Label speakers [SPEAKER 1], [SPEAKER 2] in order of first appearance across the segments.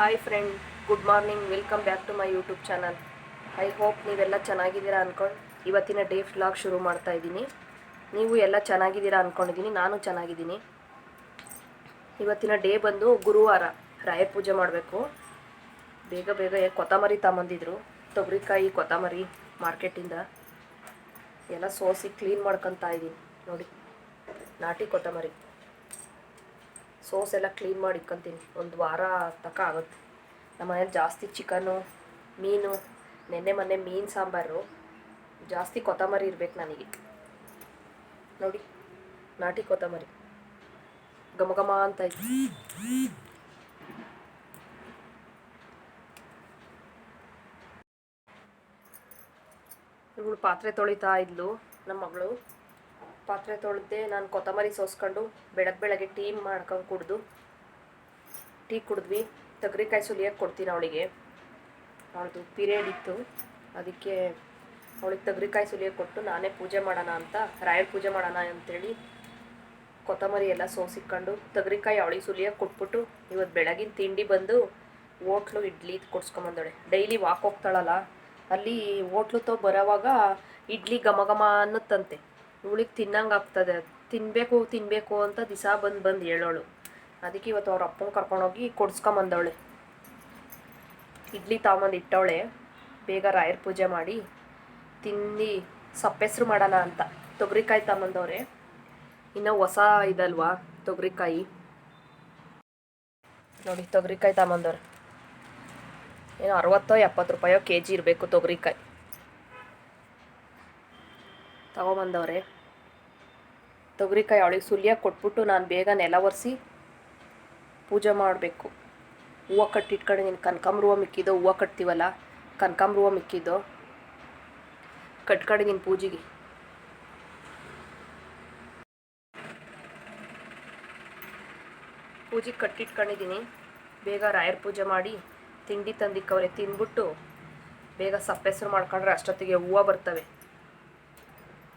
[SPEAKER 1] Hi friend good morning welcome back to my YouTube channel I hope ನೀವೆಲ್ಲ ಚೆನ್ನಾಗಿದ್ದೀರಾ ಅಂದ್ಕೊಂಡು ಇವತ್ತಿನ ಡೇ ಫ್ಲಾಗ್ ಶುರು ಮಾಡ್ತಾ ಇದ್ದೀನಿ. ನೀವು ಎಲ್ಲ ಚೆನ್ನಾಗಿದ್ದೀರಾ ಅಂದ್ಕೊಂಡಿದ್ದೀನಿ ನಾನು ಚೆನ್ನಾಗಿದ್ದೀನಿ. ಇವತ್ತಿನ ಡೇ ಬಂದು ಗುರುವಾರ ರಾಯರ್ ಪೂಜೆ ಮಾಡಬೇಕು. ಬೇಗ ಬೇಗ ಕೊತ್ತಂಬರಿ ತಗೊಂಬಂದಿದ್ರು. ತೊಗರಿಕಾಯಿ, ಕೊತ್ತಂಬರಿ ಮಾರ್ಕೆಟಿಂದ. ಎಲ್ಲ ಸೋಸಿ ಕ್ಲೀನ್ ಮಾಡ್ಕೊತಾ ಇದ್ದೀನಿ. ನೋಡಿ, ನಾಟಿ ಕೊತ್ತಂಬರಿ. ಸೋಸ್ ಎಲ್ಲ ಕ್ಲೀನ್ ಮಾಡಿ ಇಟ್ಕೊಂತೀನಿ. ಒಂದು ವಾರ ತಕ ಆಗುತ್ತೆ. ನಮ್ಮ ಮನೇಲಿ ಜಾಸ್ತಿ ಚಿಕನು, ಮೀನು, ನೆನ್ನೆ ಮೊನ್ನೆ ಮೀನು ಸಾಂಬಾರು, ಜಾಸ್ತಿ ಕೊತ್ತಂಬರಿ ಇರ್ಬೇಕು ನನಗೆ. ನೋಡಿ, ನಾಟಿ ಕೊತ್ತಂಬರಿ. ಘಮ ಘಮ ಅಂತ ಇತ್ತು ಇವಳು ಪಾತ್ರೆ ತೊಳಿತಾ ಇದ್ಲು, ನಮ್ಮ ಮಗಳು. ಪಾತ್ರೆ ತೊಳೆದೆ ನಾನು ಕೊತ್ತಂಬರಿ ಸೋಸ್ಕೊಂಡು ಬೆಳಗ್ಗೆ ಬೆಳಗ್ಗೆ ಟೀ ಮಾಡ್ಕೊಂಡು ಕುಡ್ದು, ಟೀ ಕುಡಿದ್ವಿ. ತಗರಿಕಾಯಿ ಸುಲಿಯಕ್ಕೆ ಕೊಡ್ತೀನಿ ಅವಳಿಗೆ. ಅವಳದು ಪಿರಿಯಡ್ ಇತ್ತು. ಅದಕ್ಕೆ ಅವಳಿಗೆ ತಗರಿಕಾಯಿ ಸುಲಿಯಕ್ಕೆ ಕೊಟ್ಟು ನಾನೇ ಪೂಜೆ ಮಾಡೋಣ ಅಂತ, ರಾಯರ್ ಪೂಜೆ ಮಾಡೋಣ ಅಂತೇಳಿ ಕೊತ್ತಂಬರಿ ಎಲ್ಲ ಸೋಸಿಕ್ಕೊಂಡು ತಗರಿಕಾಯಿ ಅವಳಿಗೆ ಸುಲಿಯಕ್ಕೆ ಕೊಟ್ಬಿಟ್ಟು ಇವತ್ತು ಬೆಳಗಿನ ತಿಂಡಿ ಬಂದು ಓಟ್ಲು, ಇಡ್ಲಿ ಕೊಡ್ಸ್ಕೊಂಬಂದವಳೆ ಡೈಲಿ ವಾಕ್ ಹೋಗ್ತಾಳಲ್ಲ, ಅಲ್ಲಿ ಓಟ್ಲು ತೋ ಬರೋವಾಗ ಇಡ್ಲಿ ಘಮ ಘಮ ಅನ್ನುತ್ತಂತೆ. ಇವಳಿಗೆ ತಿನ್ನಂಗೆ ಆಗ್ತದೆ. ತಿನ್ನಬೇಕು ತಿನ್ನಬೇಕು ಅಂತ ದಿಸ ಬಂದು ಬಂದು ಹೇಳೋಳು. ಅದಕ್ಕೆ ಇವತ್ತು ಅವ್ರ ಅಪ್ಪನ ಕರ್ಕೊಂಡೋಗಿ ಕೊಡ್ಸ್ಕೊಂಬಂದವಳೆ. ಇಡ್ಲಿ ತಗೊಂಬಂದು ಇಟ್ಟವಳೆ. ಬೇಗ ರಾಯರ್ ಪೂಜೆ ಮಾಡಿ ತಿಂದು ಸಪ್ಪೆಸ್ರು ಮಾಡೋಣ ಅಂತ. ತೊಗರಿಕಾಯಿ ತಗೊಂಬಂದವ್ರೆ. ಇನ್ನು ಹೊಸ ಇದಲ್ವಾ ತೊಗರಿಕಾಯಿ? ನೋಡಿ, ತೊಗರಿಕಾಯಿ ತಗೊಂಬಂದವ್ರೆ. ಏನು ಅರವತ್ತೋ ಎಪ್ಪತ್ತು ರೂಪಾಯೋ ಕೆ ಜಿ ಇರಬೇಕು ತೊಗರಿಕಾಯಿ. ತಗೊಂಬಂದವ್ರೆ. ತೊಗರಿಕಾಯಿ ಅವಳಿಗೆ ಸುಲಿಯಾಗಿ ಕೊಟ್ಬಿಟ್ಟು ನಾನು ಬೇಗ ನೆಲ ಒರೆಸಿ ಪೂಜೆ ಮಾಡಬೇಕು. ಹೂವು ಕಟ್ಟಿಟ್ಕೊಂಡು ನೀನು ಕನಕಾಂಬ್ರ ಹೂವು ಮಿಕ್ಕಿದ್ದು ಹೂವು ಕಟ್ತೀವಲ್ಲ, ಕನಕಾಂಬ್ರ ಹೂವು ಮಿಕ್ಕಿದ್ದು ಕಟ್ಕೊಂಡು ನಿನ್ನ ಪೂಜೆಗೆ. ಪೂಜೆಗೆ ಕಟ್ಟಿಟ್ಕೊಂಡಿದ್ದೀನಿ. ಬೇಗ ರಾಯರ್ ಪೂಜೆ ಮಾಡಿ ತಿಂಡಿ ತಂದಿಕ್ಕವ್ರೆ ತಿಂದ್ಬಿಟ್ಟು ಬೇಗ ಸಪ್ಪೆಸರು ಮಾಡ್ಕೊಂಡ್ರೆ ಅಷ್ಟೊತ್ತಿಗೆ ಹೂವು ಬರ್ತವೆ.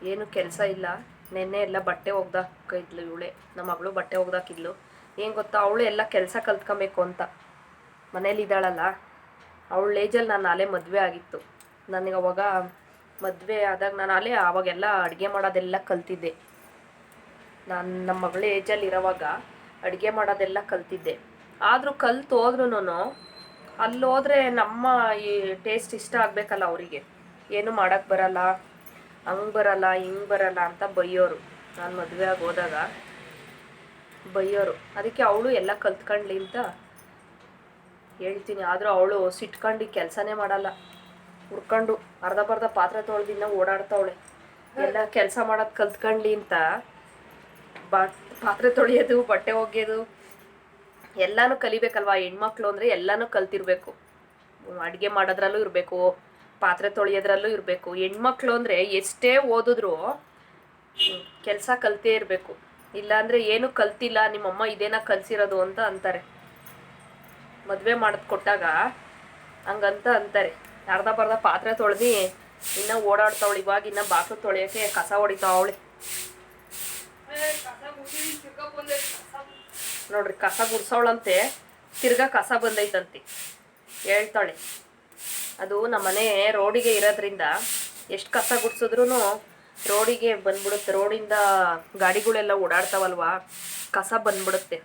[SPEAKER 1] ಏನು ಕೆಲಸ ಇಲ್ಲ. ನೆನ್ನೆ ಎಲ್ಲ ಬಟ್ಟೆ ಒಗ್ದಾಕಿದ್ಲು ಇವಳೆ. ನಮ್ಮ ಮಗಳು ಬಟ್ಟೆ ಒಗ್ದಾಕಿದ್ಲು. ಏನು ಗೊತ್ತಾ, ಅವಳು ಎಲ್ಲ ಕೆಲಸ ಕಲ್ತ್ಕೊಬೇಕು ಅಂತ. ಮನೇಲಿ ಇದ್ದಾಳಲ್ಲ. ಅವಳ ಏಜಲ್ಲಿ ನಾನು ಅಲೆ ಮದುವೆ ಆಗಿತ್ತು. ನನಗೆ ಅವಾಗ ಮದುವೆ ಆದಾಗ ನಾನು ಅಲ್ಲೇ ಆವಾಗೆಲ್ಲ ಅಡುಗೆ ಮಾಡೋದೆಲ್ಲ ಕಲ್ತಿದ್ದೆ. ನಾನು ನಮ್ಮ ಮಗಳ ಏಜಲ್ಲಿ ಇರೋವಾಗ ಅಡುಗೆ ಮಾಡೋದೆಲ್ಲ ಕಲ್ತಿದ್ದೆ. ಆದರೂ ಕಲ್ತು ಹೋದ್ರೂ ಅಲ್ಲಿ ಹೋದ್ರೆ ನಮ್ಮ ಈ ಟೇಸ್ಟ್ ಇಷ್ಟ ಆಗಬೇಕಲ್ಲ ಅವರಿಗೆ. ಏನು ಮಾಡೋಕ್ಕೆ ಬರಲ್ಲ. ಹಂಗೆ ಬರಲ್ಲ, ಹಿಂಗ್ ಬರಲ್ಲ ಅಂತ ಬೈಯೋರು. ನಾನು ಮದುವೆ ಆಗಿ ಹೋದಾಗ ಬೈಯೋರು. ಅದಕ್ಕೆ ಅವಳು ಎಲ್ಲ ಕಲ್ತ್ಕೊಂಡ್ಲಿ ಅಂತ ಹೇಳ್ತೀನಿ. ಆದರೂ ಅವಳು ಸಿಟ್ಕೊಂಡು ಕೆಲಸನೇ ಮಾಡಲ್ಲ. ಹುಡ್ಕೊಂಡು ಅರ್ಧ ಬರ್ಧ ಪಾತ್ರೆ ತೊಳೆದಿನ್ನ ಓಡಾಡ್ತಾವಳೆ. ಎಲ್ಲ ಕೆಲಸ ಮಾಡೋದು ಕಲ್ತ್ಕೊಂಡ್ಲಿ ಅಂತ ಪಾತ್ರೆ ತೊಳೆಯೋದು, ಬಟ್ಟೆ ಒಗೆಯೋದು ಎಲ್ಲಾನು ಕಲಿಬೇಕಲ್ವಾ? ಹೆಣ್ಮಕ್ಳು ಅಂದರೆ ಎಲ್ಲಾನು ಕಲ್ತಿರ್ಬೇಕು. ಅಡುಗೆ ಮಾಡೋದ್ರಲ್ಲೂ ಇರಬೇಕು. ಪಾತ್ರೆ ತೊಳೆಯೋದ್ರಲ್ಲೂ ಇರಬೇಕು. ಹೆಣ್ಮಕ್ಳು ಅಂದರೆ ಎಷ್ಟೇ ಓದಿದ್ರು ಕೆಲಸ ಕಲ್ತೇ ಇರಬೇಕು. ಇಲ್ಲಾಂದರೆ ಏನು ಕಲ್ತಿಲ್ಲ, ನಿಮ್ಮಮ್ಮ ಇದೇನ ಕಲ್ಸಿರೋದು ಅಂತ ಅಂತಾರೆ. ಮದುವೆ ಮಾಡೋದು ಕೊಟ್ಟಾಗ ಹಂಗಂತ ಅಂತಾರೆ. ಅರ್ಧ ಬರ್ಧ ಪಾತ್ರೆ ತೊಳೆದು ಇನ್ನೂ ಓಡಾಡ್ತಾವಳು, ಇವಾಗ ಇನ್ನ ಬಾಕ್ಲು ತೊಳೆಯೋಕ್ಕೆ ಕಸ ಹೊಡಿತಾವಳೆ. ನೋಡ್ರಿ, ಕಸ ಗುಡ್ಸವಳಂತೆ ತಿರ್ಗಾ ಕಸ ಬಂದೈತಂತೆ. ಹೇಳ್ತಾಳೆ. ಅದು ನಮ್ಮನೆ ರೋಡಿಗೆ ಇರೋದ್ರಿಂದ ಎಷ್ಟು ಕಸ ಗುಡ್ಸಿದ್ರು ರೋಡಿಗೆ ಬಂದ್ಬಿಡುತ್ತೆ. ರೋಡಿಂದ ಗಾಡಿಗಳೆಲ್ಲ ಓಡಾಡ್ತಾವಲ್ವಾ? ಕಸ ಬಂದ್ಬಿಡುತ್ತೆ.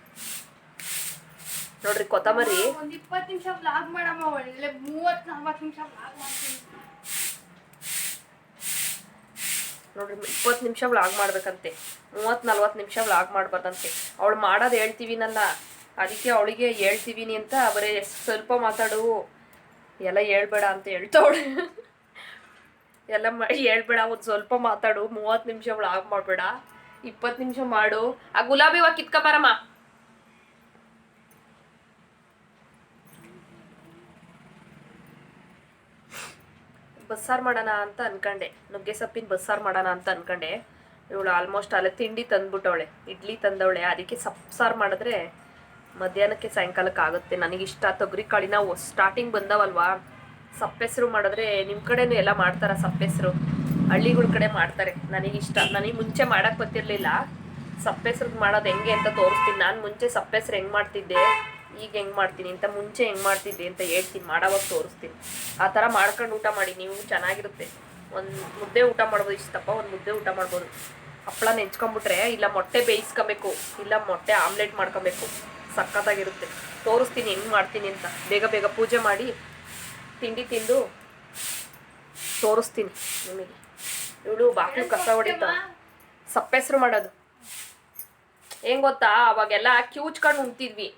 [SPEAKER 1] ನೋಡ್ರಿ ಕೊತ್ತಂಬರಿ.
[SPEAKER 2] ಒಂದ್ ಇಪ್ಪತ್ತು ನಿಮಿಷ ವ್ಲಾಗ್ ಮಾಡಮ್ಮ ಒಳ್ಳೆ ಮೂವತ್ ನಲ್ವತ್ತು ನಿಮಿಷ ವ್ಲಾಗ್ ಮಾಡ್ತೀನಿ.
[SPEAKER 1] ನೋಡ್ರಿ ಇಪ್ಪತ್ತು ನಿಮಿಷ ವ್ಲಾಗ್ ಮಾಡ್ಬೇಕಂತೆ. ಮೂವತ್ತು ನಲ್ವತ್ತು ನಿಮಿಷ ವ್ಲಾಗ್ ಮಾಡ್ಬಾರ್ದಂತೆ. ಅವಳು ಮಾಡೋದು ಹೇಳ್ತೀವಿನಲ್ಲ ಅದಕ್ಕೆ ಅವಳಿಗೆ ಹೇಳ್ತೀವಿನಿ ಅಂತ ಬರೀ ಸ್ವಲ್ಪ ಮಾತಾಡು. ಎಲ್ಲ ಹೇಳ್ಬೇಡ ಅಂತ ಹೇಳ್ತಾವಳೆ. ಎಲ್ಲ ಮಾಡಿ ಹೇಳ್ಬೇಡ, ಒಂದು ಸ್ವಲ್ಪ ಮಾತಾಡು, ಮೂವತ್ತು ನಿಮಿಷ ವ್ಲಾಗ್ ಮಾಡಬೇಡ. ಇಪ್ಪತ್ತು ನಿಮಿಷ ಮಾಡು. ಆ ಗುಲಾಬಿ ಹೂವು ಕಿತ್ಕೊಂಬರಮ್ಮ ಬಸ್ಸಾರು ಮಾಡೋಣ ಅಂತ ಅನ್ಕೊಂಡೆ. ನುಗ್ಗೆ ಸೊಪ್ಪಿನ ಬಸ್ಸಾರು ಮಾಡೋಣ ಅಂತ ಅನ್ಕೊಂಡೆ. ಇವಳು ಆಲ್ಮೋಸ್ಟ್ ಅಲ್ಲೇ ತಿಂಡಿ ತಂದ್ಬಿಟ್ಟವಳೆ, ಇಡ್ಲಿ ತಂದವಳೆ, ಅದಕ್ಕೆ ಸೊಪ್ಪು ಮಾಡಿದ್ರೆ ಮಧ್ಯಾಹ್ನಕ್ಕೆ ಸಾಯಂಕಾಲಕ್ಕೆ ಆಗುತ್ತೆ ನನಗಿಷ್ಟ ತೊಗರಿ ಕಾಳಿನ ಸ್ಟಾರ್ಟಿಂಗ್ ಬಂದವಲ್ವಾ? ಸಪ್ಪೆಸರು ಮಾಡಿದ್ರೆ ನಿಮ್ಮ ಕಡೆನೂ ಎಲ್ಲ ಮಾಡ್ತಾರ ಸಪ್ಪೆಸರು. ಹಳ್ಳಿಗಳ ಕಡೆ ಮಾಡ್ತಾರೆ. ನನಗಿಷ್ಟ. ನನಗೆ ಮುಂಚೆ ಮಾಡೋಕ್ಕೆ ಗೊತ್ತಿರಲಿಲ್ಲ. ಸಪ್ಪೆಸ್ರದ್ದು ಮಾಡೋದು ಹೆಂಗೆ ಅಂತ ತೋರಿಸ್ತೀನಿ. ನಾನು ಮುಂಚೆ ಸಪ್ಪೆಸ್ರು ಹೆಂಗೆ ಮಾಡ್ತಿದ್ದೆ? ಈಗ ಹೆಂಗೆ ಮಾಡ್ತೀನಿ? ಅಂತ ಮುಂಚೆ ಹೆಂಗೆ ಮಾಡ್ತಿದ್ದೆ ಅಂತ ಹೇಳ್ತೀನಿ. ಮಾಡೋವಾಗ ತೋರಿಸ್ತೀನಿ. ಆ ಥರ ಮಾಡ್ಕೊಂಡು ಊಟ ಮಾಡಿ. ನೀವು ಚೆನ್ನಾಗಿರುತ್ತೆ. ಒಂದು ಮುದ್ದೆ ಊಟ ಮಾಡ್ಬೋದು. ಇಷ್ಟಪ್ಪ, ಒಂದು ಮುದ್ದೆ ಊಟ ಮಾಡ್ಬೋದು. ಹಪ್ಪಳ ನೆಂಚ್ಕೊಂಬಿಟ್ರೆ ಇಲ್ಲ ಮೊಟ್ಟೆ ಬೇಯಿಸ್ಕೊಬೇಕು. ಇಲ್ಲ ಮೊಟ್ಟೆ ಆಮ್ಲೆಟ್ ಮಾಡ್ಕೊಬೇಕು. ಸಖತ್ತಾಗಿರುತ್ತೆ. ತೋರಿಸ್ತೀನಿ, ಹೆಂಗೆ ಮಾಡ್ತೀನಿ ಅಂತ. ಬೇಗ ಬೇಗ ಪೂಜೆ ಮಾಡಿ ತಿಂಡಿ ತಿಂದು ತೋರಿಸ್ತೀನಿ ನಿಮಗೆ. ಇವಳು ಬಾಕ್ಲು ಕಸ ಹೊಡಿತಾ. ಸಪ್ಪೆಸ್ರು ಮಾಡೋದು. ಹೆಂಗ್ ಗೊತ್ತಾ? ಅವಾಗೆಲ್ಲ ಕಿವುಚ್ಕೊಂಡು ಉಣ್ತಿದ್ವಿ.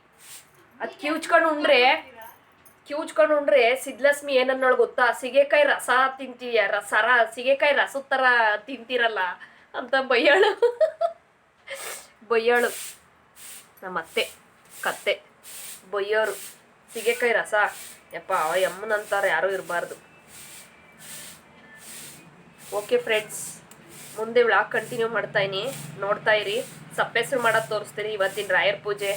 [SPEAKER 1] ಅದು ಕಿವುಚ್ಕೊಂಡು ಉಂಡ್ರೆ ಕಿವುಚ್ಕೊಂಡು ಉಂಡ್ರೆ ಸಿದ್ಲಕ್ಷ್ಮಿ ಏನನ್ನೋಳು ಗೊತ್ತಾ? ಸಿಗೆಕಾಯಿ ರಸ ತಿಂತೀಯ ರಸರ ಸಿಗೆಕಾಯಿ ರಸದ ಥರ ತಿಂತೀರಲ್ಲ ಅಂತ ಬೈಯಾಳು. ಬೈಯಾಳು. ನಮ್ಮ ಅತ್ತೆ ಕತ್ತೆ. ಬೊಯ್ಯೋರು. ಸಿಗೆಕಾಯಿ ರಸ. ಯಪ್ಪ ಅವ ಯಮ್ಮನಂತಾರೆ, ಯಾರೂ ಇರಬಾರ್ದು. ಓಕೆ ಫ್ರೆಂಡ್ಸ್, ಮುಂದೆ ವ್ಲಾಗ್ ಕಂಟಿನ್ಯೂ ಮಾಡ್ತಾ ಇನಿ. ನೋಡ್ತಾ ಇರಿ. ಸಪ್ಪೆಸರು ಮಾಡೋದು ತೋರಿಸ್ತೀನಿ. ಇವತ್ತಿನ ರಾಯರ್ ಪೂಜೆ.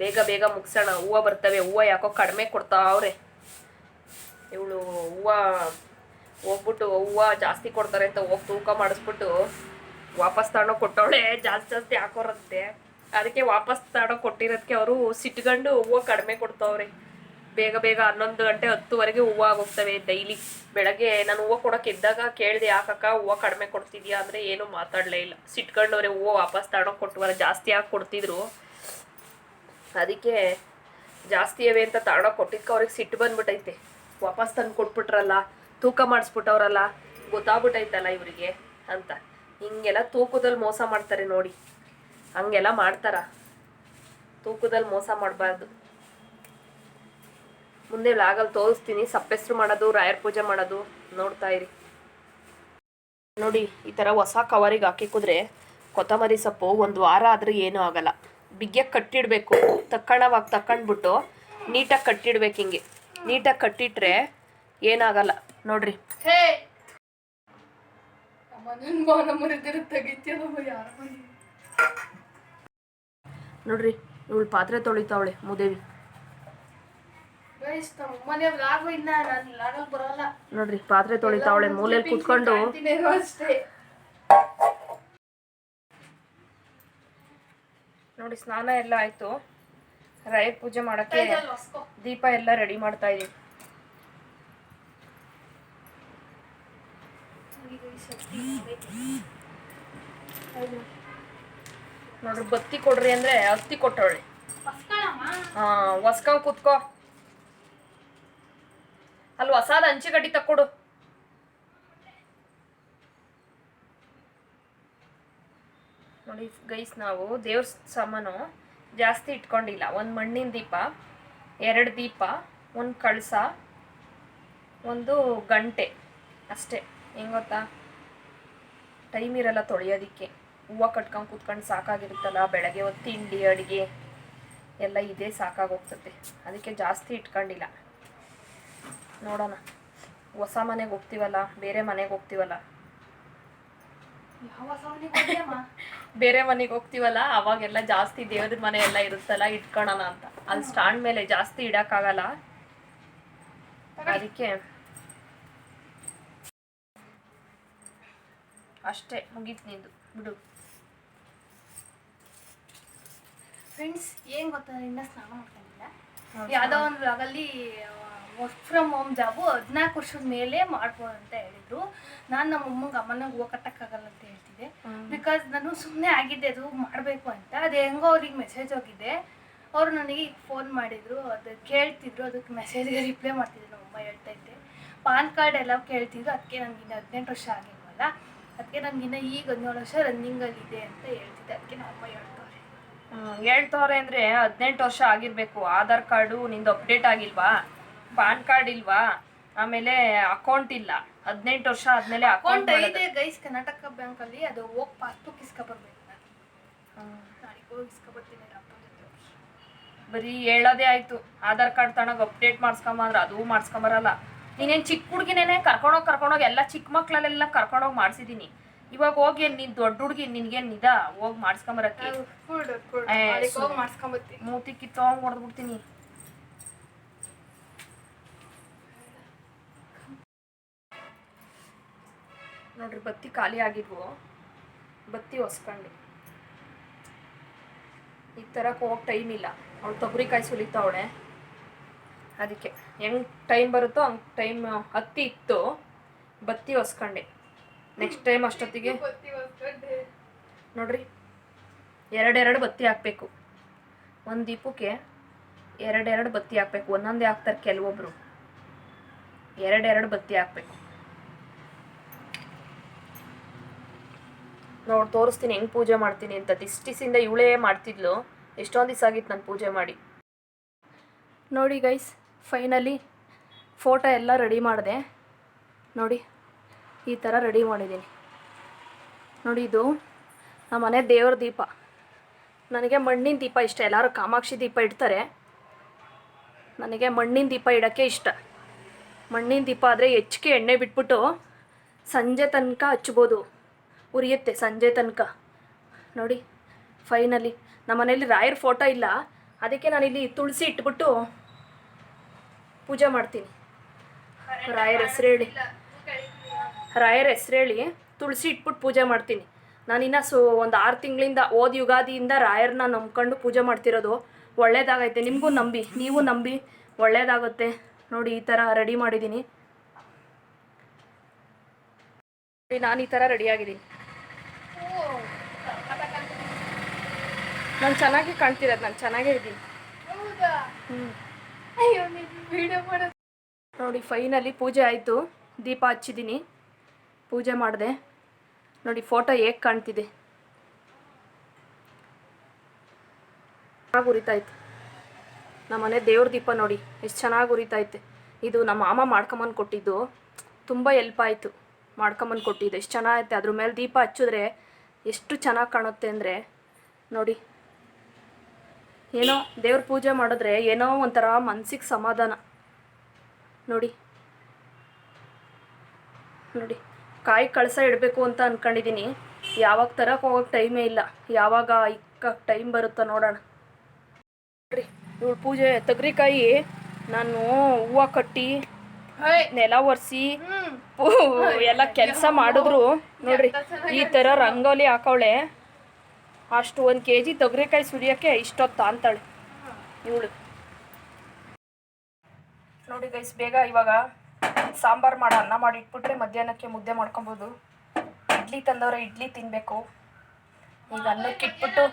[SPEAKER 1] ಬೇಗ ಬೇಗ ಮುಗಿಸೋಣ. ಹೂವು ಬರ್ತವೆ. ಹೂವು ಯಾಕೋ ಕಡಿಮೆ ಕೊಡ್ತಾವ್ರೆ ಇವಳು ಹೂವು ಹೋಗ್ಬಿಟ್ಟು ಹೂವು ಜಾಸ್ತಿ ಕೊಡ್ತಾರೆ ಅಂತ ಹೋಗಿ ತೂಕ ಮಾಡಿಸ್ಬಿಟ್ಟು ವಾಪಸ್ ತಗೊಂಡೋಗಿ ಕೊಟ್ಟವಳೆ. ಜಾಸ್ತಿ ಜಾಸ್ತಿ ಹಾಕೋರಂತೆ. ಅದಕ್ಕೆ ವಾಪಸ್ ತಾಡೋ ಕೊಟ್ಟಿರೋದಕ್ಕೆ ಅವರು ಸಿಟ್ಕೊಂಡು ಹೂವು ಕಡಿಮೆ ಕೊಡ್ತಾವ್ರೆ. ಬೇಗ ಬೇಗ ಹನ್ನೊಂದು ಗಂಟೆ ಹತ್ತುವರೆಗೆ ಹೂವು ಆಗೋಗ್ತವೆ ಡೈಲಿ. ಬೆಳಗ್ಗೆ ನಾನು ಹೂವು ಕೊಡೋಕೆ ಇದ್ದಾಗ ಕೇಳಿದೆ ಯಾಕಕ್ಕ ಹೂವು ಕಡಿಮೆ ಕೊಡ್ತಿದ್ಯಾ? ಅಂದರೆ ಏನೂ ಮಾತಾಡಲೇ ಇಲ್ಲ. ಸಿಟ್ಕೊಂಡವ್ರೆ ಹೂವು ವಾಪಸ್ ತಾಡೋ ಕೊಟ್ಟುವರೆ ಜಾಸ್ತಿ ಹಾಕಿ ಕೊಡ್ತಿದ್ರು? ಅದಕ್ಕೆ ಜಾಸ್ತಿ ಅವೆ ಅಂತ ತಾಡೋ ಕೊಟ್ಟಿದ್ಕೆ ಅವ್ರಿಗೆ ಸಿಟ್ಟು ಬಂದ್ಬಿಟ್ಟೈತೆ ವಾಪಸ್ ತಂದು ಕೊಟ್ಬಿಟ್ರಲ್ಲ, ತೂಕ ಮಾಡಿಸ್ಬಿಟ್ಟವ್ರಲ್ಲ ಗೊತ್ತಾಗ್ಬಿಟ್ಟೈತಲ್ಲ ಇವರಿಗೆ ಅಂತ. ಹಿಂಗೆಲ್ಲ ತೂಕದಲ್ಲಿ ಮೋಸ ಮಾಡ್ತಾರೆ ನೋಡಿ. ಹಂಗೆಲ್ಲ ಮಾಡ್ತಾರ. ತೂಕದಲ್ಲಿ ಮೋಸ ಮಾಡಬಾರ್ದು. ಮುಂದೆ ಲಾಗಲ್ಲಿ ತೋರಿಸ್ತೀನಿ. ಸಪ್ಪೆಸ್ರು ಮಾಡೋದು, ರಾಯರ್ ಪೂಜೆ ಮಾಡೋದು ನೋಡ್ತಾ ಇರಿ. ನೋಡಿ, ಈ ಥರ ಹೊಸ ಕವರಿಗೆ ಹಾಕಿಕಿದ್ರೆ ಕೊತ್ತಂಬರಿ ಸೊಪ್ಪು ಒಂದು ವಾರ ಆದ್ರೆ ಏನೂ ಆಗಲ್ಲ. ಬಿಗ್ಗೆ ಕಟ್ಟಿಡಬೇಕು. ತಕ್ಕಣವಾಗಿ ತಕ್ಕಂಡ್ಬಿಟ್ಟು ನೀಟಾಗಿ ಕಟ್ಟಿಡ್ಬೇಕು ಹಿಂಗೆ. ನೀಟಾಗಿ ಕಟ್ಟಿಟ್ರೆ ಏನಾಗಲ್ಲ ನೋಡ್ರಿ
[SPEAKER 2] ಹೇ ಅಮ್ಮ ನನ್ ಮಾನ ಮರಿದಿರ ತೆಗಿತೀಯಲ್ಲಮ್ಮ ಯಾರ ಮನೆ
[SPEAKER 1] ನೋಡ್ರಿ ಇವಳು ಪಾತ್ರೆ ತೊಳಿತಾವಳೆ ಮುದೇವಿ. ನೋಡ್ರಿ ಪಾತ್ರೆ ತೊಳಿತಾವಳೆ ಮೂಲೆಯಲ್ಲಿ ಕುತ್ಕೊಂಡು. ನೋಡಿ ಸ್ನಾನ ಎಲ್ಲ ಆಯ್ತು. ರಾಯ ಪೂಜೆ ಮಾಡಕ್ಕೆ ದೀಪ ಎಲ್ಲ ರೆಡಿ ಮಾಡ್ತಾ ಇದೀವಿ
[SPEAKER 2] ಹೌದು.
[SPEAKER 1] ನೋಡ್ರಿ ಬತ್ತಿ ಕೊಡ್ರಿ ಅಂದ್ರೆ ಅತ್ತಿ ಕೊಟ್ಟವಳಿ? ಹಾ ಹೊಸ್ಕೊಂಡ್ ಕೂತ್ಕೋ. ಅಲ್ಲಿ ಹೊಸಾದ ಅಂಚೆ ಗಡ್ಡಿ ತಕ್ಕೊಡು. ನೋಡಿ ಗೈಸ್ ನಾವು ದೇವ್ರ ಸಾಮಾನು ಜಾಸ್ತಿ ಇಟ್ಕೊಂಡಿಲ್ಲ. ಒಂದು ಮಣ್ಣಿನ ದೀಪ ಎರಡು ದೀಪ ಒಂದು ಕಳಸ ಒಂದು ಗಂಟೆ. ಅಷ್ಟೇ. ಹೆಂಗ್ ಗೊತ್ತಾ? ಟೈಮ್ ಇರಲ್ಲ ತೊಳೆಯೋದಿಕ್ಕೆ. ಹೂವು ಕಟ್ಕೊಂಡು ಕೂತ್ಕೊಂಡು ಸಾಕಾಗಿರುತ್ತಲ್ಲ ಬೆಳಗ್ಗೆ ಹೊತ್ತು ತಿಂಡಿ ಅಡುಗೆ ಎಲ್ಲ ಇದೇ ಸಾಕಾಗೋಗ್ತದೆ. ಅದಕ್ಕೆ ಜಾಸ್ತಿ ಇಟ್ಕೊಂಡಿಲ್ಲ. ನೋಡೋಣ. ಹೊಸ ಮನೆಗೆ ಹೋಗ್ತೀವಲ್ಲ ಬೇರೆ ಮನೆಗೆ ಹೋಗ್ತೀವಲ್ಲ? ಬೇರೆ ಮನೆಗೆ ಹೋಗ್ತೀವಲ್ಲ ಅವಾಗೆಲ್ಲ ಜಾಸ್ತಿ ದೇವ್ರ ಮನೆ ಎಲ್ಲ ಇರುತ್ತಲ್ಲ ಇಟ್ಕೊಳ್ಳೋಣ ಅಂತ. ಅಲ್ಲಿ ಸ್ಟ್ಯಾಂಡ್ ಮೇಲೆ ಜಾಸ್ತಿ ಇಡಕ್ಕಾಗಲ್ಲ. ಅದಕ್ಕೆ ಅಷ್ಟೇ ಮುಗೀತು ನಿಂದು. ಬಿಡು.
[SPEAKER 2] ಫ್ರೆಂಡ್ಸ್ ಏನ್ ಗೊತ್ತಾ? ಇನ್ನ ಸ್ನಾನ ಮಾಡ್ಕೊಂಡಿಲ್ಲ ಯಾವುದೋ ಒಂದು ಬ್ಲಾಗಲ್ಲಿ ವರ್ಕ್ ಫ್ರಮ್ ಹೋಮ್ ಜಾಬು ಹದಿನಾಲ್ಕು ವರ್ಷದ ಮೇಲೆ ಮಾಡ್ಬೋದು ಅಂತ ಹೇಳಿದ್ರು. ನಾನು ನಮ್ಮ ಅಮ್ಮಂಗೆ ಅಮ್ಮನಾಗ ಹೂವು ಕಟ್ಟಕ್ಕಾಗಲ್ಲ ಅಂತ ಹೇಳ್ತಿದ್ದೆ. ಬಿಕಾಸ್ ನಾನು ಸುಮ್ಮನೆ ಆಗಿದ್ದೆ ಅದು ಮಾಡಬೇಕು ಅಂತ. ಅದು ಹೆಂಗೋ ಅವ್ರಿಗೆ ಮೆಸೇಜ್ ಹೋಗಿದ್ದೆ ಅವರು ನನಗೆ ಫೋನ್ ಮಾಡಿದ್ರು ಅದು ಕೇಳ್ತಿದ್ರು ಅದಕ್ಕೆ ಮೆಸೇಜ್ಗೆ ರಿಪ್ಲೈ ಮಾಡ್ತಿದ್ರು ನಮ್ಮ ಅಮ್ಮ ಹೇಳ್ತಾ ಇದ್ದೆ. ಪಾನ್ ಕಾರ್ಡ್ ಎಲ್ಲ ಕೇಳ್ತಿದ್ರು ಅದಕ್ಕೆ ನನಗೆ ಇನ್ನು ಹದಿನೆಂಟು ವರ್ಷ ಆಗಿಲ್ವಲ್ಲ? ಅದಕ್ಕೆ ನನಗಿನ್ನ ಈಗ ಹದಿನೇಳು ವರ್ಷ ರನ್ನಿಂಗಲ್ಲಿ ಇದೆ ಅಂತ ಹೇಳ್ತಿದ್ದೆ. ಅದಕ್ಕೆ ನಮ್ಮ ಅಮ್ಮ ಹೇಳ್ತವ್ರೆ
[SPEAKER 1] ಅಂದ್ರೆ ಹದಿನೆಂಟು ವರ್ಷ ಆಗಿರ್ಬೇಕು. ಆಧಾರ್ ಕಾರ್ಡು ನಿಂದು ಅಪ್ಡೇಟ್ ಆಗಿಲ್ವಾ? ಪಾನ್ ಕಾರ್ಡ್ ಇಲ್ವಾ? ಆಮೇಲೆ ಅಕೌಂಟ್ ಇಲ್ಲ. ಹದಿನೆಂಟು ವರ್ಷ ಆದ್ಮೇಲೆ
[SPEAKER 2] ಅಕೌಂಟ್ ಇದೆ ಗೈಸ್ ಕರ್ನಾಟಕ ಬ್ಯಾಂಕ್ ಅಲ್ಲಿ ಅದು ಹೋಗಿ ಪಾಸ್ಬುಕ್ ಇಸ್ಕೊಬರ್ಬೇಕು
[SPEAKER 1] ಬರೀ ಹೇಳೋದೇ ಆಯ್ತು. ಆಧಾರ್ ಕಾರ್ಡ್ ತಗೊಂಡೋಗಿ ಅಪ್ಡೇಟ್ ಮಾಡ್ಸ್ಕೊಂಬ ಅಂದ್ರೆ ಅದು ಮಾಡಿಸ್ಕೊಂಬರಲ್ಲ. ನೀನೇನು ಚಿಕ್ಕ ಹುಡುಗಿನೇನೆ ಕರ್ಕೊಂಡೋಗಿ ಕರ್ಕೊಂಡೋಗಿ ಎಲ್ಲ ಚಿಕ್ಕ ಮಕ್ಳಲ್ಲೆಲ್ಲ ಕರ್ಕೊಂಡೋಗಿ ಮಾಡಿಸಿದೀನಿ. ಇವಾಗ ಹೋಗಿ ನೀನ್ ದೊಡ್ಡ ಹುಡುಗಿ ನಿನ್ಗೇನ್ ನಿದ ಹೋಗಿ ಮಾಡಿಸ್ಕೊಂಬರಕ್ಕೆ. ಮೂತಿ ಕಿತ್ತೋಂಗ್ ಹೊಡೆದ್ಬಿಡ್ತೀನಿ. ನೋಡ್ರಿ ಬತ್ತಿ ಖಾಲಿ ಆಗಿದ್ವು. ಬತ್ತಿ ಹೊಸ್ಕೊಂಡು ಈ ತರಕ್ಕೆ ಹೋಗ್ ಟೈಮ್ ಇಲ್ಲ. ಅವಳು ತೊಗರಿಕಾಯಿ ಸುಲಿತಾವಳೆ ಅದಕ್ಕೆ. ಹೆಂಗೆ ಟೈಮ್ ಬರುತ್ತೋ ಹಂಗೆ ಟೈಮ್ ಹತ್ತಿ ಇತ್ತು. ಬತ್ತಿ ಹೊಸ್ಕೊಂಡೆ ನೆಕ್ಸ್ಟ್ ಟೈಮ್ ಅಷ್ಟೊತ್ತಿಗೆ ನೋಡ್ರಿ. ಎರಡೆರಡು ಬತ್ತಿ ಹಾಕಬೇಕು. ಒಂದು ದೀಪಕ್ಕೆ ಎರಡೆರಡು ಬತ್ತಿ ಹಾಕ್ಬೇಕು. ಒಂದೊಂದೇ ಹಾಕ್ತಾರೆ ಕೆಲವೊಬ್ರು. ಎರಡೆರಡು ಬತ್ತಿ ಹಾಕ್ಬೇಕು. ನೋಡಿ ತೋರಿಸ್ತೀನಿ. ಹೆಂಗೆ ಪೂಜೆ ಮಾಡ್ತೀನಿ ಅಂತ. ದಿಷ್ಟಿಸಿಂದ ಇವಳೇ ಮಾಡ್ತಿದ್ಲು. ಎಷ್ಟೊಂದು ದಿವಸ ಆಗಿತ್ತು ನಾನು ಪೂಜೆ ಮಾಡಿ. ನೋಡಿ ಗೈಸ್ ಫೈನಲಿ ಫೋಟೋ ಎಲ್ಲ ರೆಡಿ ಮಾಡಿದೆ. ನೋಡಿ. ಈ ಥರ ರೆಡಿ ಮಾಡಿದ್ದೀನಿ. ನೋಡಿ ಇದು ನಮ್ಮ ಮನೆ ದೇವ್ರ ದೀಪ. ನನಗೆ ಮಣ್ಣಿನ ದೀಪ ಇಷ್ಟ. ಎಲ್ಲರೂ ಕಾಮಾಕ್ಷಿ ದೀಪ ಇಡ್ತಾರೆ. ನನಗೆ ಮಣ್ಣಿನ ದೀಪ ಇಡೋಕ್ಕೆ ಇಷ್ಟ. ಮಣ್ಣಿನ ದೀಪ ಆದರೆ ಹೆಚ್ಚಿಗೆ ಎಣ್ಣೆ ಬಿಟ್ಬಿಟ್ಟು ಸಂಜೆ ತನಕ ಹಚ್ಬೋದು. ಉರಿಯುತ್ತೆ ಸಂಜೆ ತನಕ. ನೋಡಿ ಫೈನಲಿ ನಮ್ಮ ಮನೇಲಿ ರಾಯರ ಫೋಟೋ ಇಲ್ಲ. ಅದಕ್ಕೆ ನಾನಿಲ್ಲಿ ತುಳಸಿ ಇಟ್ಬಿಟ್ಟು ಪೂಜೆ ಮಾಡ್ತೀನಿ. ರಾಯರ ಹೆಸರು ಹೇಳಿ. ರಾಯರ ಹೆಸರು ಹೇಳಿ ತುಳಸಿ ಇಟ್ಬಿಟ್ಟು ಪೂಜೆ ಮಾಡ್ತೀನಿ. ನಾನಿನ್ನ ಸೊ ಒಂದು ಆರು ತಿಂಗಳಿಂದ ಓದ್ ಯುಗಾದಿಯಿಂದ ರಾಯರನ್ನ ನಂಬ್ಕೊಂಡು ಪೂಜೆ ಮಾಡ್ತಿರೋದು ಒಳ್ಳೇದಾಗೈತೆ. ನಿಮಗೂ ನಂಬಿ ನೀವು ನಂಬಿ ಒಳ್ಳೇದಾಗುತ್ತೆ. ನೋಡಿ ಈ ಥರ ರೆಡಿ ಮಾಡಿದ್ದೀನಿ ನಾನು ಈ ಥರ ರೆಡಿಯಾಗಿದ್ದೀನಿ ನಾನು ಚೆನ್ನಾಗಿ ಕಾಣ್ತಿರೋದು ನಾನು ಚೆನ್ನಾಗೇ ಇದ್ದೀನಿ.
[SPEAKER 2] ನೀನು
[SPEAKER 1] ನೋಡಿ ಫೈನಲಿ ಪೂಜೆ ಆಯಿತು. ದೀಪ ಹಚ್ಚಿದ್ದೀನಿ ಪೂಜೆ ಮಾಡಿದೆ. ನೋಡಿ ಫೋಟೋ ಹೇಗೆ ಕಾಣ್ತಿದೆ? ಚೆನ್ನಾಗಿ ಉರಿತಾಯ್ತು. ನಮ್ಮ ಮನೆ ದೇವ್ರ ದೀಪ ನೋಡಿ, ಎಷ್ಟು ಚೆನ್ನಾಗಿ ಉರಿತೈತೆ ಇದು ನಮ್ಮ ಮಾಮ ಮಾಡ್ಕೊಂಬಂದು ಕೊಟ್ಟಿದ್ದು, ತುಂಬ ಎಲ್ಪ್ ಆಯಿತು. ಮಾಡ್ಕೊಂಬಂದು ಕೊಟ್ಟಿದ್ದು, ಎಷ್ಟು ಚೆನ್ನಾಗೈತೆ. ಅದ್ರ ಮೇಲೆ ದೀಪ ಹಚ್ಚಿದ್ರೆ ಎಷ್ಟು ಚೆನ್ನಾಗಿ ಕಾಣುತ್ತೆ ಅಂದರೆ, ನೋಡಿ. ಏನೋ ದೇವ್ರ ಪೂಜೆ ಮಾಡಿದ್ರೆ ಏನೋ ಒಂಥರ ಮನ್ಸಿಗೆ ಸಮಾಧಾನ. ನೋಡಿ. ನೋಡಿ. ಕಾಯಿ ಕಳಸ ಇಡಬೇಕು ಅಂತ ಅಂದ್ಕೊಂಡಿದ್ದೀನಿ ಯಾವಾಗ ತರಕ್ಕೆ ಹೋಗೋಕೆ ಟೈಮೇ ಇಲ್ಲ. ಯಾವಾಗ ಇಕ್ಕ ಟೈಮ್ ಬರುತ್ತೋ ನೋಡೋಣ. ನೋಡ್ರಿ ಇವಳು ಪೂಜೆ ತೊಗರಿಕಾಯಿ ನಾನು ಹೂವು ಕಟ್ಟಿ ನೆಲ ಒರೆಸಿ ಎಲ್ಲ ಕೆಲಸ ಮಾಡಿದ್ರು. ನೋಡ್ರಿ ಈ ಥರ ರಂಗೋಲಿ ಹಾಕವಳೆ. ಅಷ್ಟು ಒಂದು ಕೆ ಜಿ ತೊಗರಿಕಾಯಿ ಸುರಿಯೋಕ್ಕೆ ಇಷ್ಟೊತ್ತ ಅಂತಾಳೆ. ಇವಳು. ನೋಡಿ ಗೈಸ್ ಬೇಗ ಇವಾಗ ಸಾಂಬಾರು ಮಾಡೋ ಅನ್ನ ಮಾಡಿ ಇಟ್ಬಿಟ್ರೆ ಮಧ್ಯಾಹ್ನಕ್ಕೆ ಮುದ್ದೆ ಮಾಡ್ಕೊಬೋದು. ಇಡ್ಲಿ ತಂದವ್ರೆ ಇಡ್ಲಿ ತಿನ್ಬೇಕು. ಈಗ ಅನ್ನಕ್ಕೆ ಇಟ್ಬಿಟ್ಟು.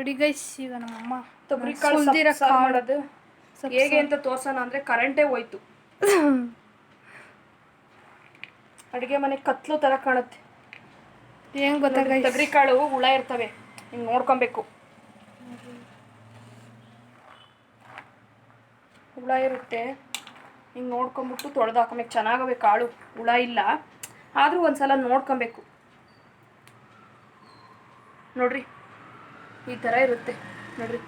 [SPEAKER 2] ನೋಡಿ ಗೈಸ್ ಈಗ ನಮ್ಮಮ್ಮ
[SPEAKER 1] ತೊಗರಿಕಾಳು
[SPEAKER 2] ಸುಲ್ದಿರೋ
[SPEAKER 1] ಸಾರು ಮಾಡೋದು. ಹೇಗೆ ಅಂತ ತೋರ್ಸೋಣ ಅಂದ್ರೆ ಕರೆಂಟೇ ಹೋಯ್ತು. ಅಡಿಗೆ ಮನೆ ಕತ್ಲು ತರ ಕಾಣುತ್ತೆ.
[SPEAKER 2] ಗೈಸ್
[SPEAKER 1] ತೊಗರಿಕಾಳು ಹುಳ ಇರ್ತವೆ. ಹಿಂಗೆ ನೋಡ್ಕೊಬೇಕು. ಹುಳ ಇರುತ್ತೆ. ಹಿಂಗೆ ನೋಡ್ಕೊಂಬಿಟ್ಟು ತೊಳೆದು ಹಾಕೊಬೇಕು. ಚೆನ್ನಾಗಬೇಕು ಕಾಳು ಹುಳ ಇಲ್ಲ. ಆದರೂ ಒಂದ್ಸಲ ನೋಡ್ಕೊಬೇಕು. ನೋಡ್ರಿ. ಈ ಥರ ಇರುತ್ತೆ. ನೋಡ್ರಿ.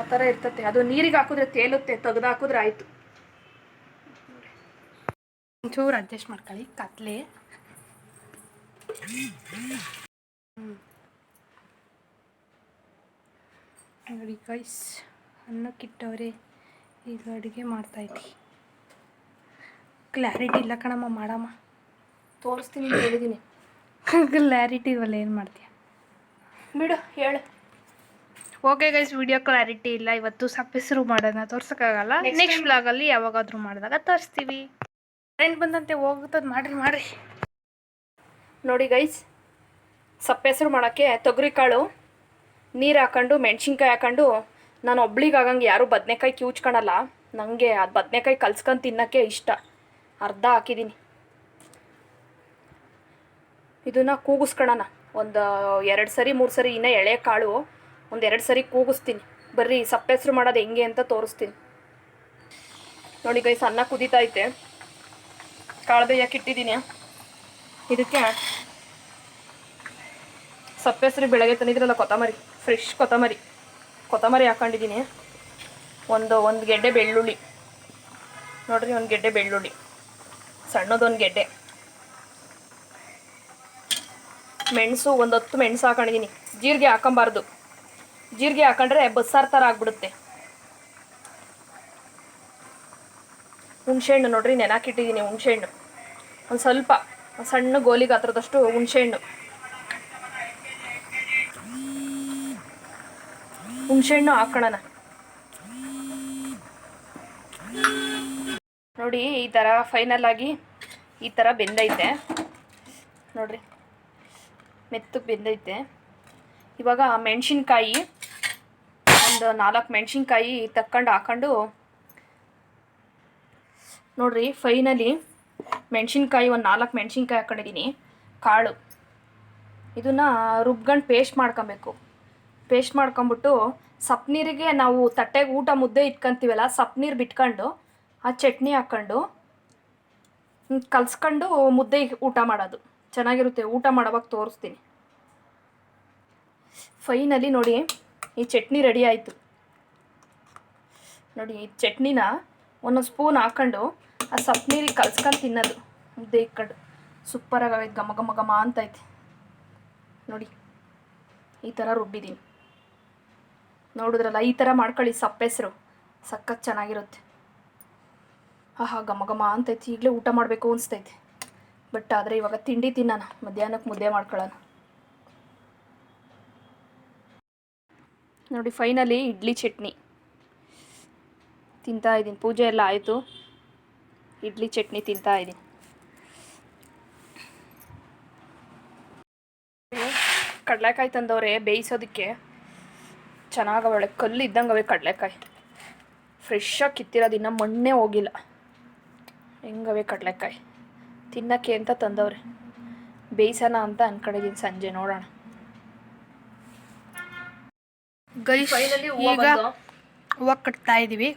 [SPEAKER 1] ಆ ಥರ ಇರ್ತತೆ. ಅದು ನೀರಿಗೆ ಹಾಕಿದ್ರೆ ತೇಲುತ್ತೆ. ತೆಗೆದು ಹಾಕಿದ್ರೆ ಆಯಿತು.
[SPEAKER 2] ಒಂಚೂರು ಅಡ್ಜಸ್ಟ್ ಮಾಡ್ಕೊಳ್ಳಿ. ಕತ್ಲೆ. ನೋಡಿ ಗೈಸ್. ಅನ್ನಕ್ಕಿಟ್ಟವ್ರೆ ಈಗ ಅಡುಗೆ ಮಾಡ್ತಾಯಿದ್ವಿ ಕ್ಲಾರಿಟಿ ಇಲ್ಲ ಕಣಮ್ಮ ಮಾಡಮ್ಮ.
[SPEAKER 1] ತೋರಿಸ್ತೀನಿ ಅಂತ ಹೇಳಿದ್ದೀನಿ
[SPEAKER 2] ಕ್ಲಾರಿಟಿ ಇರಲ್ಲ ಏನು ಮಾಡ್ತೀಯ?
[SPEAKER 1] ಬಿಡು ಹೇಳು.
[SPEAKER 2] ಓಕೆ ಗೈಸ್ ವಿಡಿಯೋ ಕ್ಲಾರಿಟಿ ಇಲ್ಲ. ಇವತ್ತು ಸಪ್ಪೆಸರು ಮಾಡೋಣ. ತೋರ್ಸೋಕ್ಕಾಗಲ್ಲ? ನೆಕ್ಸ್ಟ್ ಬ್ಲಾಗಲ್ಲಿ ಯಾವಾಗಾದ್ರೂ ಮಾಡಿದಾಗ ತೋರಿಸ್ತೀವಿ. ಫ್ರೆಂಡ್ ಬಂದಂತೆ ಹೋಗ್ತದ ಮಾಡ್ರಿ ಮಾಡ್ರಿ.
[SPEAKER 1] ನೋಡಿ ಗೈಸ್ ಸಪ್ಪೆಸರು ಮಾಡೋಕ್ಕೆ ತೊಗರಿಕಾಳು ನೀರು ಹಾಕೊಂಡು ಮೆಣಸಿನ್ಕಾಯಿ ಹಾಕೊಂಡು ನಾನು ಒಬ್ಳಿಗೆ ಆಗಂಗೆ ಯಾರೂ ಬದನೆಕಾಯಿ ಕಿವುಚ್ಕೊಳಲ್ಲ ನನಗೆ ಅದು ಬದನೆಕಾಯಿ ಕಲ್ಸ್ಕೊಂಡು ತಿನ್ನೋಕ್ಕೆ ಇಷ್ಟ. ಅರ್ಧ ಹಾಕಿದ್ದೀನಿ ಇದನ್ನು ಕೂಗಿಸ್ಕೊಳಣ ಒಂದು, ಎರಡು ಸರಿ, ಮೂರು ಸರಿ, ಇನ್ನೂ ಎಳೆ ಕಾಳು ಒಂದು ಎರಡು ಸರಿ ಕೂಗಿಸ್ತೀನಿ. ಬರ್ರಿ, ಸಪ್ಪೆಸರು ಮಾಡೋದು ಹೆಂಗೆ ಅಂತ ತೋರಿಸ್ತೀನಿ. ನೋಡಿ ಗೈ ಸಣ್ಣ ಕುದೀತೈತೆ ಕಾಳು ಬೇಯಕ್ಕೆ ಇಟ್ಟಿದ್ದೀನಿ ಇದಕ್ಕೆ ಸಪ್ಪೆಸರಿ ಬೆಳಗ್ಗೆ ತಂದಿದ್ರಲ್ಲ ಕೊತ್ತಂಬರಿ ಫ್ರೆಶ್ ಕೊತ್ತಂಬರಿ. ಕೊತ್ತಂಬರಿ ಹಾಕೊಂಡಿದ್ದೀನಿ. ಒಂದು ಒಂದು ಗೆಡ್ಡೆ ಬೆಳ್ಳುಳ್ಳಿ. ನೋಡ್ರಿ, ಒಂದು ಗೆಡ್ಡೆ ಬೆಳ್ಳುಳ್ಳಿ. ಸಣ್ಣದೊಂದು ಗೆಡ್ಡೆ. ಮೆಣಸು, ಒಂದು ಹತ್ತು ಮೆಣಸು ಹಾಕೊಂಡಿದ್ದೀನಿ. ಜೀರಿಗೆ ಹಾಕೊಂಬಾರ್ದು. ಜೀರಿಗೆ ಹಾಕೊಂಡ್ರೆ ಬಸ್ಸಾರು ಥರ ಆಗ್ಬಿಡುತ್ತೆ. ಹುಣಸೆಹಣ್ಣು ನೋಡ್ರಿ, ನೆನಾಕಿಟ್ಟಿದ್ದೀನಿ ಹುಣಸೆಹಣ್ಣು. ಒಂದು ಸ್ವಲ್ಪ ಸಣ್ಣ ಗೋಲಿಗೆ ಹತ್ರದಷ್ಟು ಹುಣಸೆಹಣ್ಣು. ಹುಣಸೆಹಣ್ಣು ಹಾಕೊಳ್ಳೋಣ. ನೋಡಿ, ಈ ಥರ ಫೈನಲ್ ಆಗಿ ಈ ಥರ ಬೆಂದೈತೆ. ನೋಡ್ರಿ ಮೆತ್ತಗೆ ಬೆಂದೈತೆ. ಇವಾಗ ಮೆಣಸಿನ್ಕಾಯಿ, ಒಂದು ನಾಲ್ಕು ಮೆಣಸಿನ್ಕಾಯಿ ತಕ್ಕೊಂಡು ಹಾಕೊಂಡು, ನೋಡ್ರಿ ಫೈನಲಿ ಮೆಣಸಿನ್ಕಾಯಿ, ಒಂದು ನಾಲ್ಕು ಮೆಣಸಿನ್ಕಾಯಿ ಹಾಕೊಂಡಿದ್ದೀನಿ, ಕಾಳು. ಇದನ್ನು ರುಬ್ಕೊಂಡು ಪೇಸ್ಟ್ ಮಾಡ್ಕೊಬೇಕು. ಪೇಸ್ಟ್ ಮಾಡ್ಕೊಂಬಿಟ್ಟು ಸಪ್ನೀರಿಗೆ ನಾವು ತಟ್ಟೆಗೆ ಊಟ ಮುದ್ದೆ ಇಟ್ಕೊಂತೀವಲ್ಲ, ಸಪ್ನೀರು ಬಿಟ್ಕೊಂಡು ಆ ಚಟ್ನಿ ಹಾಕ್ಕೊಂಡು ಕಲ್ಸ್ಕೊಂಡು ಮುದ್ದೆ ಊಟ ಮಾಡೋದು. ಚೆನ್ನಾಗಿರುತ್ತೆ, ಊಟ ಮಾಡೋವಾಗ ತೋರಿಸ್ತೀನಿ. ಫೈನಲಿ ನೋಡಿ, ಈ ಚಟ್ನಿ ರೆಡಿ ಆಯಿತು. ನೋಡಿ, ಈ ಚಟ್ನಿನ ಒಂದೊಂದು ಸ್ಪೂನ್ ಹಾಕ್ಕೊಂಡು ಆ ಸಪ್ನೀರಿಗೆ ಕಲ್ಸ್ಕೊಂಡು ತಿನ್ನೋದು. ಮುದ್ದೆ ಇಕ್ಕೊಂಡು ಸೂಪರಾಗಿ ಗಮ ಘಮ ಘಮ ಘಮ ಅಂತೈತೆ ನೋಡಿ, ಈ ಥರ ರುಬ್ಬಿದ್ದೀನಿ. ನೋಡಿದ್ರಲ್ಲ, ಈ ಥರ ಮಾಡ್ಕೊಳ್ಳಿ ಸಪ್ಪೆಸರು. ಸಖತ್ ಚೆನ್ನಾಗಿರುತ್ತೆ. ಆಹಾ, ಘಮ ಘಮ ಅಂತೈತಿ. ಈಗಲೇ ಊಟ ಮಾಡಬೇಕು ಅನಿಸ್ತೈತಿ. ಬಟ್ ಆದರೆ ಇವಾಗ ತಿಂಡಿ ತಿನ್ನೋಣ. ಮಧ್ಯಾಹ್ನಕ್ಕೆ ಮುದ್ದೆ ಮಾಡ್ಕೊಳ್ಳೋಣ. ನೋಡಿ, ಫೈನಲಿ ಇಡ್ಲಿ ಚಟ್ನಿ. ತಿಂತಾ ಇದ್ದೀನಿ. ಪೂಜೆ ಎಲ್ಲ ಆಯಿತು. ಇಡ್ಲಿ ಚಟ್ನಿ ತಿಂತಾ ಇದ್ದೀನಿ. ಕಡಲೆಕಾಯಿ ತಂದವ್ರೆ ಬೇಯಿಸೋದಕ್ಕೆ. ಚೆನ್ನಾಗವಳೆ ಕಲ್ಲು ಇದ್ದಂಗೆ ಅವೇ ಕಡಲೆಕಾಯಿ. ಫ್ರೆಶ್ಶಾಗಿ ಕಿತ್ತಿರೋದು ಇನ್ನೂ ಮಣ್ಣೇ ಹೋಗಿಲ್ಲ. ಹೆಂಗವೆ ಕಡಲೆಕಾಯಿ? ತಿನ್ನಕ್ಕೆ ಅಂತ ತಂದವ್ರೆ? ಬೇಯಿಸೋಣ ಅಂತ ಅನ್ಕೊಂಡಿದ್ದೀನಿ ಸಂಜೆ ನೋಡೋಣ.
[SPEAKER 2] ಈಗ ಹೂವು ಕಟ್ತಾ ಇದ್ದೀವಿ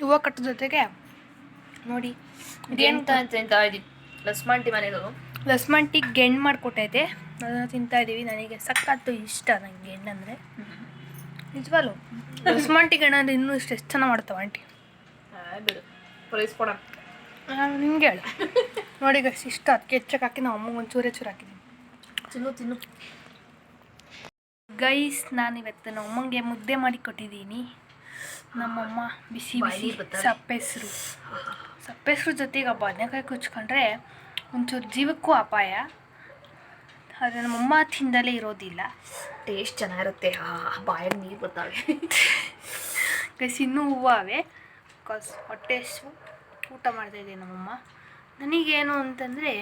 [SPEAKER 2] ಹೂವು ಕಟ್ಟೋ ಜೊತೆಗೆ ನೋಡಿ
[SPEAKER 1] ಇದೇನು ತಿಂತಾ ಇದ್ದೀನಿ ಲಸ್ಮಾಂಟಿ
[SPEAKER 2] ಲಸ್ಮಂಟಿಗೆ ಗೆಣ್ಣು ಮಾಡಿಕೊಟ್ಟೈತೆ. ಅದನ್ನು ತಿಂತಾ ಇದ್ದೀವಿ ನನಗೆ ಸಖತ್ತು ಇಷ್ಟ ನನಗೆ ಗೆಣ್ಣಂದರೆ ನಿಜವಾಗ್ಲು? ಲಸ್ಮನ್ ಟೀ ಅಂದ್ರೆ ಇನ್ನೂ ಇಷ್ಟು ಎಷ್ಟು ಚೆನ್ನಾಗಿ ಮಾಡ್ತಾವೆ ಆಂಟಿ?
[SPEAKER 1] ಬಿಡು. ಪ್ರೈಸ್
[SPEAKER 2] ನಾನು ನಿಮ್ಗೆ ಹೇಳು. ನೋಡಿ ಗೈಸ್ ಇಷ್ಟ. ಅದಕ್ಕೆ ಹೆಚ್ಚಕ್ಕೆ ಹಾಕಿ ನಾವು ಅಮ್ಮಗೆ ಒಂದು ಚೂರೇ ಚೂರು ಹಾಕಿದ್ದೀನಿ
[SPEAKER 1] ತಿನ್ನು ತಿನ್ನು.
[SPEAKER 2] ಗೈಸ್ ನಾನು ಇವತ್ತು ನಮ್ಮ ಅಮ್ಮಂಗೆ ಮುದ್ದೆ ಮಾಡಿ ಕೊಟ್ಟಿದ್ದೀನಿ. ನಮ್ಮಮ್ಮ ಬಿಸಿ ಬಿಸಿ ಸಪ್ಪೆಸ್ರು. ಸಪ್ಪೆಸ್ರು ಜೊತೆಗೆ ಬದನೆಕಾಯಿ ಕುಚ್ಕೊಂಡ್ರೆ ಒಂಚೂರು ಜೀವಕ್ಕೂ ಅಪಾಯ. ಆದರೆ ನಮ್ಮಮ್ಮ ತಿಂದಲೇ ಇರೋದಿಲ್ಲ.
[SPEAKER 1] ಟೇಸ್ಟ್ ಚೆನ್ನಾಗಿರುತ್ತೆ. ಬಾಯಾಗ ನೀರು ಬರ್ತಾವೆ.
[SPEAKER 2] ಗೈಸ್ ಇನ್ನೂ ಹೂವಾವೆ. ಬಿಕಾಸ್ ಹೊಟ್ಟೆ ಸು ಊಟ ಮಾಡ್ತಾಯಿದೆ ನಮ್ಮಮ್ಮ ನನಗೇನು ಅಂತಂದರೆ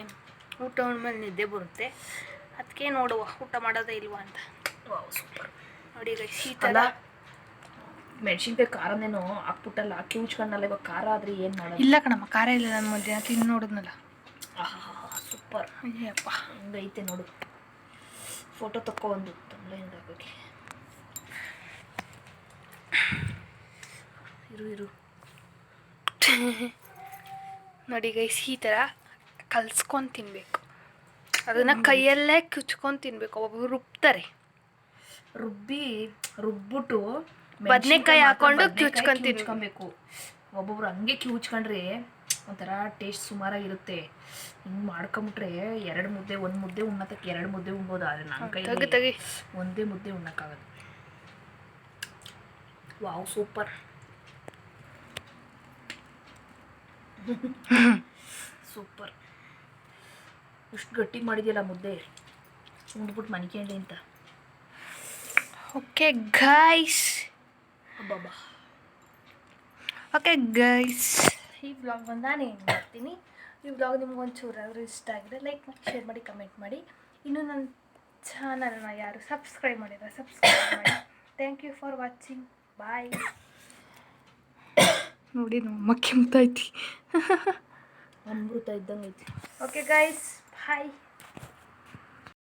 [SPEAKER 2] ಊಟ ಮೇಲೆ ನಿದ್ದೆ ಬರುತ್ತೆ. ಅದಕ್ಕೆ ನೋಡುವ ಊಟ ಮಾಡೋದೇ ಇಲ್ವಾ ಅಂತ.
[SPEAKER 1] ವಾವ್ ಸೂಪರ್
[SPEAKER 2] ನೋಡಿ ಗೈಸ್ ಈ ಥರ
[SPEAKER 1] ಮೆಣಸಿನ್ಕಾಯಿ ಖಾರನೇನೋ ಹಾಕ್ಬಿಟ್ಟಲ್ಲ ಹಾಕಿ ಉಚ್ಕೊಂಡಲ್ಲ ಇವಾಗ ಖಾರ ಆದ್ರೆ ಏನು ಮಾಡೋದು?
[SPEAKER 2] ಇಲ್ಲ ಕಣಮ್ಮ ಖಾರ ಇಲ್ಲ ನನ್ನ ಮಧ್ಯಾಹ್ನ ತಿಂದು ನೋಡಿದ್ನಲ್ಲ.
[SPEAKER 1] ಸೂಪರ್
[SPEAKER 2] ಅಯ್ಯಪ್ಪ.
[SPEAKER 1] ಹಂಗೈತೆ ನೋಡು. ಫೋಟೋ ತಕ್ಕೊಂಡು ಒಂದು ಹಾಕೋಕೆ ಇರು ಇರು.
[SPEAKER 2] ನೋಡಿ ಗೈಸ್ ಈ ಥರ ಕಲ್ಸ್ಕೊಂಡು ತಿನ್ನಬೇಕು ಅದನ್ನು ಕೈಯಲ್ಲೇ ಕಿಚ್ಕೊಂಡು ತಿನ್ನಬೇಕು ಒಬ್ಬೊಬ್ರು ರುಬ್ತಾರೆ.
[SPEAKER 1] ರುಬ್ಬಿ ರುಬ್ಬಿಟ್ಟು
[SPEAKER 2] ಬದನೆಕಾಯಿ ಹಾಕೊಂಡು ಕಿಚ್ಕೊಂಡು
[SPEAKER 1] ತಿನ್ಕೊಬೇಕು ಒಬ್ಬೊಬ್ರು ಹಂಗೆ ಕಿವುಚ್ಕೊಂಡ್ರೆ ಒಂಥರ ಟೇಸ್ಟ್ ಸುಮಾರಾಗಿರುತ್ತೆ. ಹಿಂಗೆ ಮಾಡ್ಕೊಂಬಿಟ್ರೆ ಎರಡು ಮುದ್ದೆ ಒಂದು ಮುದ್ದೆ ಉಣ್ಣತಕ್ಕೆ ಎರಡು ಮುದ್ದೆ ಉಣ್ಬೋದು? ಆದರೆ ನನ್ನ
[SPEAKER 2] ಕೈ
[SPEAKER 1] ಒಂದೇ ಮುದ್ದೆ ಉಣ್ಣಕ್ಕಾಗದು ವಾವ್ ಸೂಪರ್. ಸೂಪರ್. ಎಷ್ಟು ಗಟ್ಟಿ ಮಾಡಿದ್ಯಲ್ಲ ಮುದ್ದೆ. ಉಂಡ್ಬಿಟ್ಟು ಮನಿಕೇಳಿ ಅಂತ.
[SPEAKER 2] ಓಕೆ ಗಾಯ್ಸ್
[SPEAKER 1] ಬಾಬಾ
[SPEAKER 2] ಓಕೆ ಗೈಸ್ ಈ ಬ್ಲಾಗ್ ಬಂದು ನಾನು ಏನು ಮಾಡ್ತೀನಿ. ಈ ಬ್ಲಾಗ್ ನಿಮ್ಗೆ ಒಂಚೂರಾದರೂ ಇಷ್ಟ ಆಗಿದೆ ಲೈಕ್ ಮಾಡಿ ಶೇರ್ ಮಾಡಿ ಕಮೆಂಟ್ ಮಾಡಿ. ಇನ್ನು ನನ್ನ ಚಾನಲ್ನ ಯಾರು ಸಬ್ಸ್ಕ್ರೈಬ್ ಮಾಡಿಲ್ಲ ಸಬ್ಸ್ಕ್ರೈಬ್ ಮಾಡಿ. Thank you for watching bye ನೋಡಿ ನಮ್ಮ ಕೆಮ್ತೈತಿ
[SPEAKER 1] ಅಮೃತ ಇದ್ದಂಗೆ ಐತಿ.
[SPEAKER 2] Okay guys bye